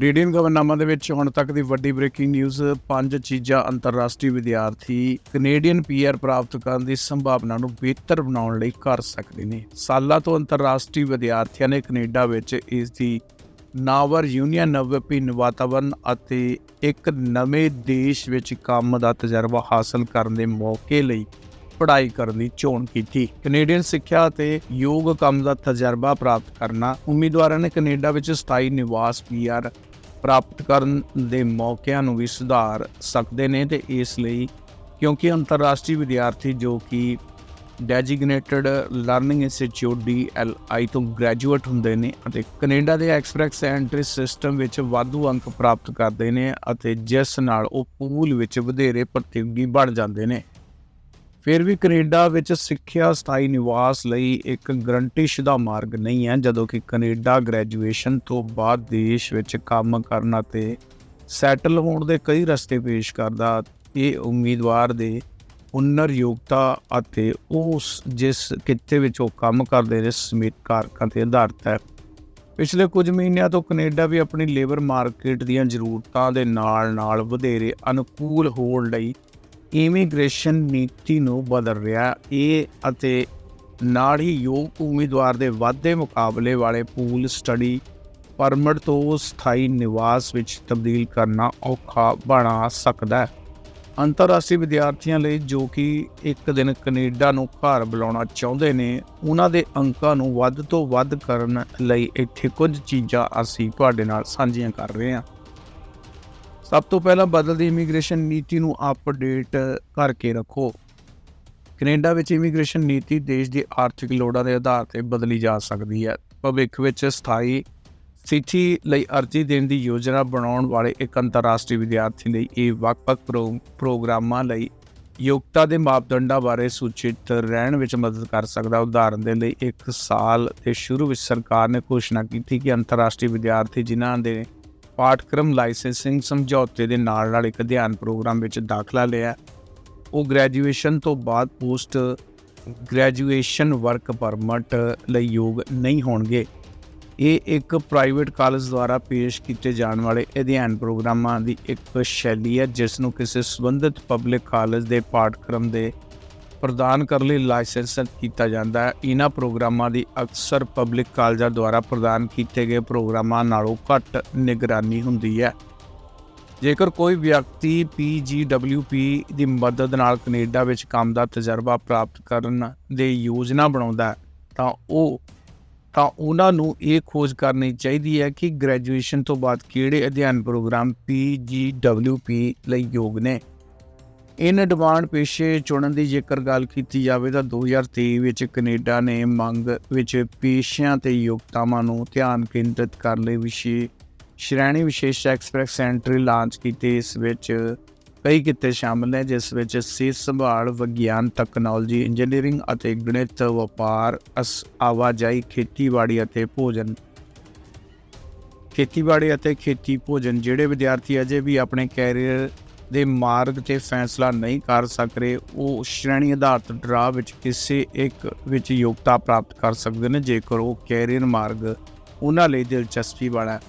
Canadian ਖਬਰਨਾਮਾ ਦੇ ਵਿੱਚ ਹੁਣ ਤੱਕ ਦੀ ਵੱਡੀ ਬ੍ਰੇਕਿੰਗ ਨਿਊਜ਼, ਪੰਜ ਚੀਜ਼ਾਂ ਅੰਤਰਰਾਸ਼ਟਰੀ ਵਿਦਿਆਰਥੀ ਕੈਨੇਡੀਅਨ ਪੀਆਰ ਪ੍ਰਾਪਤ ਕਰਨ ਦੀ ਸੰਭਾਵਨਾ ਨੂੰ ਬਿਹਤਰ ਬਣਾਉਣ ਲਈ ਕਰ ਸਕਦੇ ਨੇ। ਸਾਲਾਂ ਤੋਂ ਅੰਤਰਰਾਸ਼ਟਰੀ ਵਿਦਿਆਰਥੀਆਂ ਨੇ ਕੈਨੇਡਾ ਵਿੱਚ ਇਸ ਦੀ ਨਾਵਰ ਯੂਨੀਅਨ ਨਵਪੀਨ ਵਾਤਾਵਰਨ ਅਤੇ ਇੱਕ ਨਵੇਂ ਦੇਸ਼ ਵਿੱਚ ਕੰਮ ਦਾ ਤਜਰਬਾ ਹਾਸਲ ਕਰਨ ਦੇ ਮੌਕੇ ਲਈ ਪੜ੍ਹਾਈ ਕਰਨ ਦੀ ਚੋਣ ਕੀਤੀ। ਕੈਨੇਡੀਅਨ ਸਿੱਖਿਆ ਅਤੇ ਯੋਗ ਕੰਮ ਦਾ ਤਜਰਬਾ ਪ੍ਰਾਪਤ ਕਰਨਾ ਉਮੀਦਵਾਰਾਂ ਨੇ ਕੈਨੇਡਾ ਵਿੱਚ ਸਥਾਈ ਨਿਵਾਸ ਪੀਆਰ ਪ੍ਰਾਪਤ ਕਰਨ ਦੇ ਮੌਕਿਆਂ ਨੂੰ ਵੀ ਸੁਧਾਰ ਸਕਦੇ ਨੇ ਤੇ ਇਸ ਲਈ ਕਿਉਂਕਿ ਅੰਤਰਰਾਸ਼ਟਰੀ ਵਿਦਿਆਰਥੀ ਜੋ ਕਿ ਡੈਜਿਗਨੇਟਡ ਲਰਨਿੰਗ ਇੰਸਟੀਚਿਊਟ DLI ਤੋਂ ਗ੍ਰੈਜੂਏਟ ਹੁੰਦੇ ਨੇ ਅਤੇ ਕੈਨੇਡਾ ਦੇ ਐਕਸਪ੍ਰੈਸ ਐਂਟਰੀ ਸਿਸਟਮ ਵਿੱਚ ਵਾਧੂ ਅੰਕ ਪ੍ਰਾਪਤ ਕਰਦੇ ਨੇ ਅਤੇ ਜਿਸ ਨਾਲ ਉਹ ਪੂਲ ਵਿੱਚ ਵਧੇਰੇ ਪ੍ਰਤੀਯੋਗੀ ਬਣ ਜਾਂਦੇ ਨੇ। ਫਿਰ ਵੀ ਕੈਨੇਡਾ ਵਿੱਚ ਸਿੱਖਿਆ ਸਥਾਈ ਨਿਵਾਸ ਲਈ ਇੱਕ ਗਰੰਟੀਸ਼ੁਦਾ ਮਾਰਗ ਨਹੀਂ ਹੈ, ਜਦੋਂ ਕਿ ਕੈਨੇਡਾ ਗ੍ਰੈਜੂਏਸ਼ਨ ਤੋਂ ਬਾਅਦ ਦੇਸ਼ ਵਿੱਚ ਕੰਮ ਕਰਨ ਅਤੇ ਸੈਟਲ ਹੋਣ ਦੇ ਕਈ ਰਸਤੇ ਪੇਸ਼ ਕਰਦਾ। ਇਹ ਉਮੀਦਵਾਰ ਦੇ ਹੁਨਰ, ਯੋਗਤਾ ਅਤੇ ਉਸ ਜਿਸ ਕਿੱਤੇ ਵਿੱਚ ਉਹ ਕੰਮ ਕਰਦੇ ਨੇ, ਸਮੇਤ ਕਾਰਕਾਂ ਤੇ ਆਧਾਰਿਤ ਹੈ। ਪਿਛਲੇ ਕੁਝ ਮਹੀਨਿਆਂ ਤੋਂ ਕੈਨੇਡਾ ਵੀ ਆਪਣੀ ਲੇਬਰ ਮਾਰਕੀਟ ਦੀਆਂ ਜ਼ਰੂਰਤਾਂ ਦੇ ਨਾਲ-ਨਾਲ ਵਧੇਰੇ ਅਨੁਕੂਲ ਹੋਣ ਲਈ ਇਮੀਗ੍ਰੇਸ਼ਨ ਨੀਤੀ ਨੂੰ ਬਦਲ ਰਿਹਾ, ਇਹ ਅਤੇ ਨਾਲ ਹੀ ਯੋਗ ਉਮੀਦਵਾਰ ਦੇ ਵਾਧੇ ਮੁਕਾਬਲੇ ਵਾਲੇ ਪੂਲ ਸਟੱਡੀ ਪਰਮਿਟ ਤੋਂ ਸਥਾਈ ਨਿਵਾਸ ਵਿੱਚ ਤਬਦੀਲ ਕਰਨਾ ਔਖਾ ਬਣਾ ਸਕਦਾ ਹੈ। ਅੰਤਰਰਾਸ਼ਟਰੀ ਵਿਦਿਆਰਥੀਆਂ ਲਈ ਜੋ ਕਿ ਇੱਕ ਦਿਨ ਕੈਨੇਡਾ ਨੂੰ ਘਰ ਬੁਲਾਉਣਾ ਚਾਹੁੰਦੇ ਨੇ, ਉਹਨਾਂ ਦੇ ਅੰਕਾਂ ਨੂੰ ਵੱਧ ਤੋਂ ਵੱਧ ਕਰਨ ਲਈ ਇੱਥੇ ਕੁਝ ਚੀਜ਼ਾਂ ਅਸੀਂ ਤੁਹਾਡੇ ਨਾਲ ਸਾਂਝੀਆਂ ਕਰ ਰਹੇ ਹਾਂ। ਸਭ ਤੋਂ ਪਹਿਲਾਂ ਬਦਲਦੀ ਇਮੀਗ੍ਰੇਸ਼ਨ ਨੀਤੀ ਨੂੰ ਅਪਡੇਟ ਕਰਕੇ ਰੱਖੋ। ਕੈਨੇਡਾ ਵਿੱਚ ਇਮੀਗ੍ਰੇਸ਼ਨ ਨੀਤੀ ਦੇਸ਼ ਦੀ ਆਰਥਿਕ ਲੋੜਾਂ ਦੇ ਆਧਾਰ ਤੇ ਬਦਲੀ ਜਾ ਸਕਦੀ ਹੈ। ਭਵਿੱਖ ਵਿੱਚ ਸਥਾਈ ਸਥਿਤੀ ਲਈ ਅਰਜ਼ੀ ਦੇਣ ਦੀ ਯੋਜਨਾ ਬਣਾਉਣ ਵਾਲੇ ਇੱਕ ਅੰਤਰਰਾਸ਼ਟਰੀ ਵਿਦਿਆਰਥੀ ਲਈ ਇਹ ਵੱਖ-ਵੱਖ ਪ੍ਰੋ- ਪ੍ਰੋਗਰਾਮਾਂ ਲਈ ਯੋਗਤਾ ਦੇ ਮਾਪਦੰਡਾਂ ਬਾਰੇ ਸੂਚਿਤ ਰਹਿਣ ਵਿੱਚ ਮਦਦ ਕਰ ਸਕਦਾ। ਉਦਾਹਰਨ ਦੇ ਲਈ, ਇੱਕ ਸਾਲ ਦੇ ਸ਼ੁਰੂ ਵਿੱਚ ਸਰਕਾਰ ਨੇ ਘੋਸ਼ਣਾ ਕੀਤੀ ਕਿ ਅੰਤਰਰਾਸ਼ਟਰੀ ਵਿਦਿਆਰਥੀ ਜਿਨ੍ਹਾਂ ਦੇ ਪਾਠਕ੍ਰਮ ਲਾਇਸੈਂਸਿੰਗ ਸਮਝੌਤੇ ਦੇ ਨਾਲ ਨਾਲ ਇੱਕ ਅਧਿਐਨ ਪ੍ਰੋਗਰਾਮ ਵਿੱਚ ਦਾਖਲਾ ਲਿਆ ਉਹ ਗ੍ਰੈਜੂਏਸ਼ਨ ਤੋਂ ਬਾਅਦ ਪੋਸਟ ਗ੍ਰੈਜੂਏਸ਼ਨ ਵਰਕ ਪਰਮਿਟ ਲਈ ਯੋਗ ਨਹੀਂ ਹੋਣਗੇ। ਇਹ ਇੱਕ ਪ੍ਰਾਈਵੇਟ ਕਾਲਜ ਦੁਆਰਾ ਪੇਸ਼ ਕੀਤੇ ਜਾਣ ਵਾਲੇ ਅਧਿਐਨ ਪ੍ਰੋਗਰਾਮਾਂ ਦੀ ਇੱਕ ਸ਼ੈਲੀ ਹੈ, ਜਿਸ ਨੂੰ ਕਿਸੇ ਸੰਬੰਧਿਤ ਪਬਲਿਕ ਕਾਲਜ ਦੇ ਪਾਠਕ੍ਰਮ ਦੇ ਪ੍ਰਦਾਨ ਕਰਨ ਲਈ ਲਾਇਸੈਂਸ ਕੀਤਾ ਜਾਂਦਾ ਹੈ। ਇਹਨਾਂ ਪ੍ਰੋਗਰਾਮਾਂ ਦੀ ਅਕਸਰ ਪਬਲਿਕ ਕਾਲਜਾਂ ਦੁਆਰਾ ਪ੍ਰਦਾਨ ਕੀਤੇ ਗਏ ਪ੍ਰੋਗਰਾਮਾਂ ਨਾਲੋਂ ਘੱਟ ਨਿਗਰਾਨੀ ਹੁੰਦੀ ਹੈ। ਜੇਕਰ ਕੋਈ ਵਿਅਕਤੀ PGWP ਦੀ ਮਦਦ ਨਾਲ ਕੈਨੇਡਾ ਵਿੱਚ ਕੰਮ ਦਾ ਤਜਰਬਾ ਪ੍ਰਾਪਤ ਕਰਨ ਦੇ ਯੋਜਨਾ ਬਣਾਉਂਦਾ ਤਾਂ ਉਹ, ਤਾਂ ਉਹਨਾਂ ਨੂੰ ਇਹ ਖੋਜ ਕਰਨੀ ਚਾਹੀਦੀ ਹੈ ਕਿ ਗ੍ਰੈਜੂਏਸ਼ਨ ਤੋਂ ਬਾਅਦ ਕਿਹੜੇ ਅਧਿਐਨ ਪ੍ਰੋਗਰਾਮ PGWP ਲਈ ਯੋਗ ਨੇ। ਇਨ ਡਿਮਾਂਡ ਪੇਸ਼ੇ ਚੁਣਨ ਦੀ ਜੇਕਰ ਗੱਲ ਕੀਤੀ ਜਾਵੇ ਤਾਂ 2023 ਵਿੱਚ ਕੈਨੇਡਾ ਨੇ ਮੰਗ ਵਿੱਚ ਪੇਸ਼ਿਆਂ ਤੇ ਯੋਗਤਾਵਾਂ ਨੂੰ ਧਿਆਨ ਕੇਂਦਰਿਤ ਕਰਨ ਲਈ। ਵਿਸ਼ੇ, ਸ਼੍ਰੇਣੀ ਵਿਸ਼ੇਸ਼ ਐਕਸਪ੍ਰੈਸ ਐਂਟਰੀ ਲਾਂਚ ਕੀਤੀ, ਇਸ ਵਿੱਚ ਕਈ ਕਿੱਤੇ ਸ਼ਾਮਲ ਨੇ, ਜਿਸ ਵਿੱਚ ਸਿਹਤ ਸੰਭਾਲ, ਵਿਗਿਆਨ ਟੈਕਨੋਲੋਜੀ ਇੰਜੀਨੀਅਰਿੰਗ ਅਤੇ ਗਣਿਤ, ਵਪਾਰ, ਅਸ- ਆਵਾਜਾਈ, ਖੇਤੀਬਾੜੀ ਅਤੇ ਭੋਜਨ। ਖੇਤੀਬਾੜੀ ਅਤੇ ਖੇਤੀ ਭੋਜਨ, ਜਿਹੜੇ ਵਿਦਿਆਰਥੀ ਅਜੇ ਵੀ ਆਪਣੇ ਕੈਰੀਅਰ ਦੇ ਮਾਰਗ ਤੇ ਫੈਸਲਾ ਨਹੀਂ ਕਰ ਸਕ ਰਹੇ, ਉਹ ਸ਼੍ਰੇਣੀ ਆਧਾਰਿਤ ਡਰਾ ਵਿੱਚ ਕਿਸੇ ਇੱਕ ਵਿੱਚ ਯੋਗਤਾ ਪ੍ਰਾਪਤ ਕਰ ਸਕਦੇ ਨੇ, ਜੇਕਰ ਉਹ ਕੈਰੀਅਰ ਮਾਰਗ ਉਹਨਾਂ ਲਈ ਦਿਲਚਸਪੀ ਵਾਲਾ ਹੈ।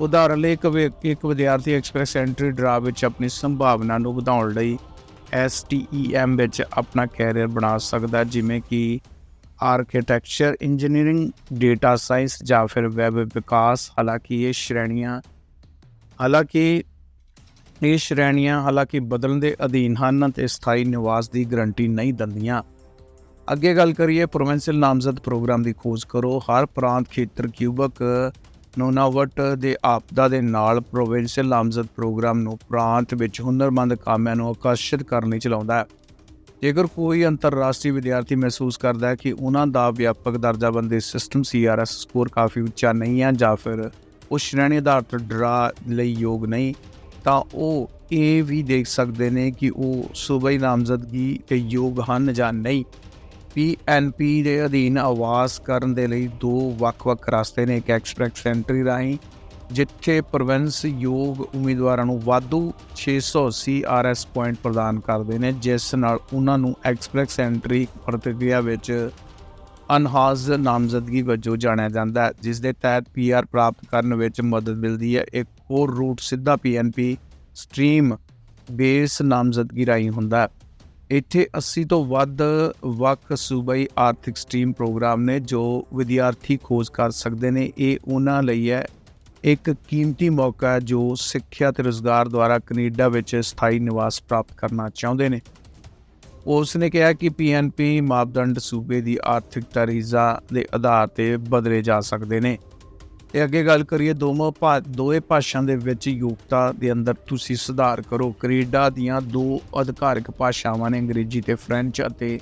ਉਦਾਹਰਨ ਲਈ ਇੱਕ ਵਿਅ- ਇੱਕ ਵਿਦਿਆਰਥੀ ਐਕਸਪ੍ਰੈਸ ਐਂਟਰੀ ਡਰਾ ਵਿੱਚ ਆਪਣੀ ਸੰਭਾਵਨਾ ਨੂੰ ਵਧਾਉਣ ਲਈ STEM ਵਿੱਚ ਆਪਣਾ ਕੈਰੀਅਰ ਬਣਾ ਸਕਦਾ ਜਿਵੇਂ ਕਿ ਆਰਕੀਟੈਕਚਰ, ਇੰਜੀਨੀਅਰਿੰਗ, ਡੇਟਾ ਸਾਇੰਸ ਜਾਂ ਫਿਰ ਵੈਬ ਵਿਕਾਸ। ਹਾਲਾਂਕਿ ਇਹ ਸ਼੍ਰੇਣੀਆਂ, ਹਾਲਾਂਕਿ ਇਹ ਸ਼੍ਰੇਣੀਆਂ ਹਾਲਾਂਕਿ ਬਦਲਣ ਦੇ ਅਧੀਨ ਹਨ ਅਤੇ ਸਥਾਈ ਨਿਵਾਸ ਦੀ ਗਰੰਟੀ ਨਹੀਂ ਦਿੰਦੀਆਂ। ਅੱਗੇ ਗੱਲ ਕਰੀਏ, ਪ੍ਰੋਵਿੰਸ਼ੀਅਲ ਨਾਮਜ਼ਦ ਪ੍ਰੋਗਰਾਮ ਦੀ ਖੋਜ ਕਰੋ। ਹਰ ਪ੍ਰਾਂਤ ਖੇਤਰ ਕਿਊਬਕ ਨੋਨਾਵਟ ਦੇ ਆਪਦਾ ਦੇ ਨਾਲ ਪ੍ਰੋਵਿੰਸ਼ੀਅਲ ਨਾਮਜ਼ਦ ਪ੍ਰੋਗਰਾਮ ਨੂੰ ਪ੍ਰਾਂਤ ਵਿੱਚ ਹੁਨਰਮੰਦ ਕਾਮਿਆਂ ਨੂੰ ਆਕਰਸ਼ਿਤ ਕਰਨ ਲਈ ਚਲਾਉਂਦਾ ਹੈ। ਜੇਕਰ ਕੋਈ ਅੰਤਰਰਾਸ਼ਟਰੀ ਵਿਦਿਆਰਥੀ ਮਹਿਸੂਸ ਕਰਦਾ ਹੈ ਕਿ ਉਹਨਾਂ ਦਾ ਵਿਆਪਕ ਦਰਜਾਬੰਦੀ ਸਿਸਟਮ CRS ਸਕੋਰ ਕਾਫੀ ਉੱਚਾ ਨਹੀਂ ਹੈ ਜਾਂ ਫਿਰ ਉਹ ਸ਼੍ਰੇਣੀ ਆਧਾਰਿਤ ਡਰਾ ਲਈ ਯੋਗ ਨਹੀਂ ਤਾਂ ਉਹ ਇਹ ਵੀ ਦੇਖ ਸਕਦੇ ਨੇ ਕਿ ਉਹ ਸੂਬਾਈ ਨਾਮਜ਼ਦਗੀ ਤੇ ਯੋਗ ਹਨ ਜਾਂ ਨਹੀਂ। PNP ਦੇ ਅਧੀਨ ਆਵਾਸ ਕਰਨ ਦੇ ਲਈ ਦੋ ਵੱਖ-ਵੱਖ ਰਸਤੇ ਨੇ ਇੱਕ ਐਕਸਪ੍ਰੈਸ ਐਂਟਰੀ ਰਾਹੀਂ, ਜਿੱਥੇ ਪ੍ਰੋਵਿੰਸ ਯੋਗ ਉਮੀਦਵਾਰਾਂ ਨੂੰ ਵਾਧੂ 680 RS ਪੁਆਇੰਟ ਪ੍ਰਦਾਨ ਕਰਦੇ ਨੇ, ਜਿਸ ਨਾਲ ਉਹਨਾਂ ਨੂੰ ਐਕਸਪ੍ਰੈਸ ਐਂਟਰੀ ਪ੍ਰਕਿਰਿਆ ਵਿੱਚ ਅਨਹਾਜ਼ ਨਾਮਜ਼ਦਗੀ ਵਜੋਂ ਜਾਣਿਆ ਜਾਂਦਾ ਹੈ, ਜਿਸ ਦੇ ਤਹਿਤ ਪੀਆਰ ਪ੍ਰਾਪਤ ਕਰਨ ਵਿੱਚ ਮਦਦ ਮਿਲਦੀ ਹੈ। ਇੱਕ ਹੋਰ ਰੂਟ ਸਿੱਧਾ ਪੀਐਨਪੀ ਸਟ੍ਰੀਮ ਬੇਸ ਨਾਮਜ਼ਦਗੀ ਰਾਹੀਂ ਹੁੰਦਾ ਹੈ। ਇੱਥੇ 80 ਤੋਂ ਵੱਧ ਵੱਖ ਸੂਬਾਈ ਆਰਥਿਕ ਸਟ੍ਰੀਮ ਪ੍ਰੋਗਰਾਮ ਨੇ ਜੋ ਵਿਦਿਆਰਥੀ ਖੋਜ ਕਰ ਸਕਦੇ ਨੇ। ਇਹ ਉਹਨਾਂ ਲਈ ਹੈ। ਇੱਕ ਕੀਮਤੀ ਮੌਕਾ ਹੈ ਜੋ ਸਿੱਖਿਆ ਤੇ ਰੋਜ਼ਗਾਰ ਦੁਆਰਾ ਕੈਨੇਡਾ ਵਿੱਚ ਸਥਾਈ ਨਿਵਾਸ ਪ੍ਰਾਪਤ ਕਰਨਾ ਚਾਹੁੰਦੇ ਨੇ। ਉਸ ਨੇ ਕਿਹਾ ਕਿ ਪੀਐਨਪੀ ਮਾਪਦੰਡ ਸੂਬੇ ਦੀ ਆਰਥਿਕਤਾ ਰੀਜ਼ਾ ਦੇ ਆਧਾਰ ਤੇ ਬਦਲੇ ਜਾ ਸਕਦੇ ਨੇ। ਤੇ ਅੱਗੇ ਗੱਲ ਕਰੀਏ, ਦੋਵਾਂ ਭਾ, ਦੋਵੇਂ ਭਾਸ਼ਾਵਾਂ ਦੇ ਵਿੱਚ ਯੋਗਤਾ ਦੇ ਅੰਦਰ ਤੁਸੀਂ ਸੁਧਾਰ ਕਰੋ। ਕੈਨੇਡਾ ਦੀਆਂ ਦੋ ਅਧਿਕਾਰਕ ਭਾਸ਼ਾਵਾਂ ਨੇ, ਅੰਗਰੇਜ਼ੀ ਤੇ ਫ੍ਰੈਂਚ ਅਤੇ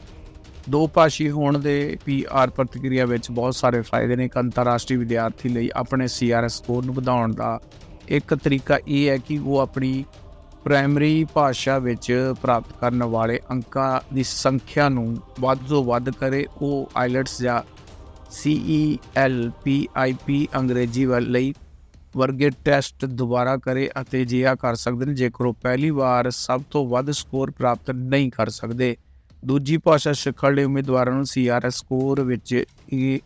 ਦੋ ਭਾਸ਼ੀ ਹੋਣ ਦੇ ਪੀਆਰ ਪ੍ਰਤੀਕਿਰਿਆ ਵਿੱਚ ਬਹੁਤ ਸਾਰੇ ਫਾਇਦੇ ਨੇ। ਇੱਕ ਅੰਤਰਰਾਸ਼ਟਰੀ ਵਿਦਿਆਰਥੀ ਲਈ ਆਪਣੇ ਸੀਆਰਐਸ ਸਕੋਰ ਨੂੰ ਵਧਾਉਣ ਦਾ ਇੱਕ ਤਰੀਕਾ ਇਹ ਹੈ ਕਿ ਉਹ ਆਪਣੀ ਪ੍ਰਾਇਮਰੀ ਭਾਸ਼ਾ ਵਿੱਚ ਪ੍ਰਾਪਤ ਕਰਨ ਵਾਲੇ ਅੰਕਾਂ ਦੀ ਸੰਖਿਆ ਨੂੰ ਵੱਧ ਤੋਂ ਵੱਧ ਕਰੇ। ਉਹ ਆਈਲਟਸ ਜਾਂ CELPIP ਅੰਗਰੇਜ਼ੀ ਵੱਲ ਲਈ ਵਰਗੇ ਟੈਸਟ ਦੁਬਾਰਾ ਕਰੇ ਅਤੇ ਜਿਆ ਕਰ ਸਕਦੇ ਨੇ, ਜੇਕਰ ਉਹ ਪਹਿਲੀ ਵਾਰ ਸਭ ਤੋਂ ਵੱਧ ਸਕੋਰ ਪ੍ਰਾਪਤ ਨਹੀਂ ਕਰ ਸਕਦੇ। ਦੂਜੀ ਭਾਸ਼ਾ ਸਿੱਖਣ ਲਈ ਉਮੀਦਵਾਰਾਂ ਨੂੰ ਸੀਆਰਐਸ ਸਕੋਰ ਵਿੱਚ ਇਹ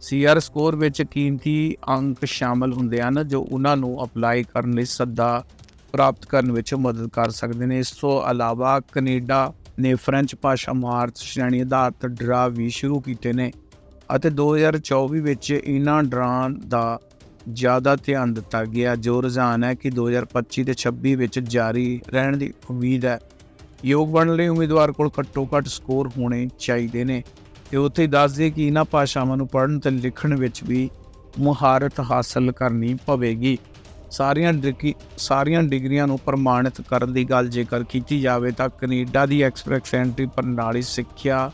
ਸੀਆਰ ਸਕੋਰ ਵਿੱਚ ਕੀਮਤੀ ਅੰਕ ਸ਼ਾਮਲ ਹੁੰਦੇ ਹਨ, ਜੋ ਉਹਨਾਂ ਨੂੰ ਅਪਲਾਈ ਕਰਨ ਲਈ ਸੱਦਾ ਪ੍ਰਾਪਤ ਕਰਨ ਵਿੱਚ ਮਦਦ ਕਰ ਸਕਦੇ ਨੇ। ਇਸ ਤੋਂ ਇਲਾਵਾ ਕੈਨੇਡਾ ਨੇ ਫ੍ਰੈਂਚ ਭਾਸ਼ਾ ਮਾਰਚ ਸ਼੍ਰੇਣੀ ਆਧਾਰਿਤ ਡਰਾ ਵੀ ਸ਼ੁਰੂ ਕੀਤੇ ਨੇ ਅਤੇ 2024 ਵਿੱਚ ਇਹਨਾਂ ਡਰਾਂ ਦਾ ਜ਼ਿਆਦਾ ਧਿਆਨ ਦਿੱਤਾ ਗਿਆ। ਜੋ ਰੁਝਾਨ ਹੈ ਕਿ 2025 ਤੇ 26 ਵਿੱਚ ਜਾਰੀ ਰਹਿਣ ਦੀ ਉਮੀਦ ਹੈ। ਯੋਗ ਬਣਨ ਲਈ ਉਮੀਦਵਾਰ ਕੋਲ ਘੱਟੋ ਘੱਟ ਸਕੋਰ ਹੋਣੇ ਚਾਹੀਦੇ ਨੇ ਤੇ ਉੱਥੇ ਹੀ ਦੱਸ ਦਈਏ ਕਿ ਇਹਨਾਂ ਭਾਸ਼ਾਵਾਂ ਨੂੰ ਪੜ੍ਹਨ ਤੇ ਲਿਖਣ ਵਿੱਚ ਵੀ ਮੁਹਾਰਤ ਹਾਸਲ ਕਰਨੀ ਪਵੇਗੀ। ਸਾਰੀਆਂ ਡਿਗਰੀ ਸਾਰੀਆਂ ਡਿਗਰੀਆਂ ਨੂੰ ਪ੍ਰਮਾਣਿਤ ਕਰਨ ਦੀ ਗੱਲ ਜੇਕਰ ਕੀਤੀ ਜਾਵੇ ਤਾਂ ਕੈਨੇਡਾ ਦੀ ਐਕਸਪ੍ਰੈਸ ਐਂਟਰੀ ਪ੍ਰਣਾਲੀ ਸਿੱਖਿਆ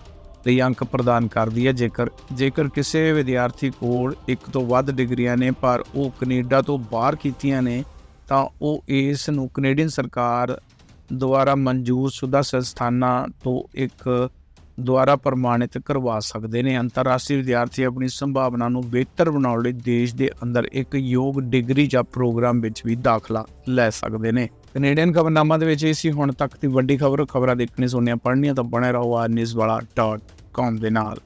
ਲਈ ਅੰਕ ਪ੍ਰਦਾਨ ਕਰਦੀ ਹੈ। ਜੇਕਰ ਜੇਕਰ ਕਿਸੇ ਵਿਦਿਆਰਥੀ ਕੋਲ ਇੱਕ ਤੋਂ ਵੱਧ ਡਿਗਰੀਆਂ ਨੇ ਪਰ ਉਹ ਕੈਨੇਡਾ ਤੋਂ ਬਾਹਰ ਕੀਤੀਆਂ ਨੇ, ਤਾਂ ਉਹ ਇਸ ਨੂੰ ਕੈਨੇਡੀਅਨ ਸਰਕਾਰ ਦੁਆਰਾ ਮਨਜ਼ੂਰ ਸ਼ੁਦਾ ਸੰਸਥਾਨਾਂ ਤੋਂ ਇੱਕ ਦੁਆਰਾ ਪ੍ਰਮਾਣਿਤ ਕਰਵਾ ਸਕਦੇ ਨੇ। ਅੰਤਰਰਾਸ਼ਟਰੀ ਵਿਦਿਆਰਥੀ ਆਪਣੀ ਸੰਭਾਵਨਾ ਨੂੰ ਬਿਹਤਰ ਬਣਾਉਣ ਲਈ ਦੇਸ਼ ਦੇ ਅੰਦਰ ਇੱਕ ਯੋਗ ਡਿਗਰੀ ਜਾਂ ਪ੍ਰੋਗਰਾਮ ਵਿੱਚ ਵੀ ਦਾਖਲਾ ਲੈ ਸਕਦੇ ਨੇ। ਕੈਨੇਡੀਅਨ ਖਬਰਨਾਮਾ ਦੇ ਵਿੱਚ ਇਹ ਸੀ, ਹੁਣ ਤੱਕ ਦੀ ਵੱਡੀ ਖਬਰ, ਖਬਰਾਂ ਦੇਖਣੀ ਸੁਣਨੀਆਂ ਪੜ੍ਹਨੀਆਂ ਤਾਂ ਬਣੇ ਰਹੋ ਆ ਨਿਊਜ਼ ਵਾਲਾ.com ਦੇ ਨਾਲ।